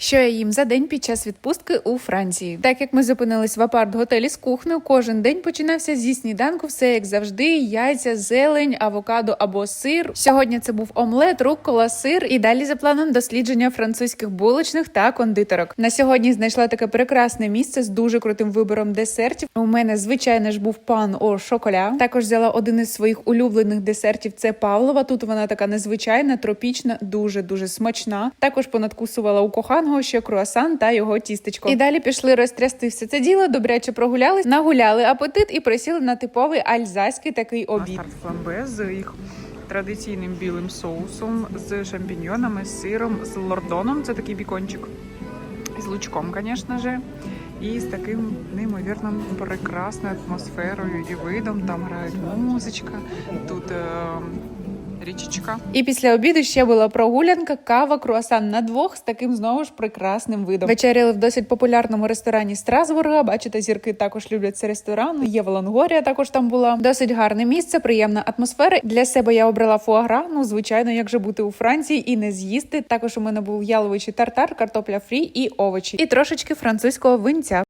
Що я їм за день під час відпустки у Франції? Так як ми зупинились в апарт-готелі з кухнею, кожен день починався зі сніданку, все як завжди: яйця, зелень, авокадо або сир. Сьогодні це був омлет, руккола, сир і далі за планом дослідження французьких булочних та кондитерок. На сьогодні знайшла таке прекрасне місце з дуже крутим вибором десертів. У мене звичайно ж був пан о шоколя. Також взяла один із своїх улюблених десертів. Це Павлова. Тут вона така незвичайна, тропічна, дуже дуже смачна. Також понадкусувала у коханого ще круасан та його тістечко. І далі пішли розтрясти все це діло. Добряче прогулялись, нагуляли апетит і присіли на типовий альзаський такий обід. Старт фламбе з їх традиційним білим соусом, з шампіньйонами, з сиром, з лордоном. Це такий бікончик. З лучком, звісно же. І з таким неймовірно прекрасною атмосферою і видом. Там грає музичка, тут е, річечка. І після обіду ще була прогулянка, кава, круасан на двох з таким знову ж прекрасним видом. Вечеряли в досить популярному ресторані Страсбурга. Бачите, зірки також люблять цей ресторан. Єва Лонгорія також там була. Досить гарне місце, приємна атмосфера. Для себе я обрала фуагра. Ну, звичайно, як же бути у Франції і не з'їсти. Також у мене був яловичий тартар, картопля фрі і овочі, і трошечки французького винця.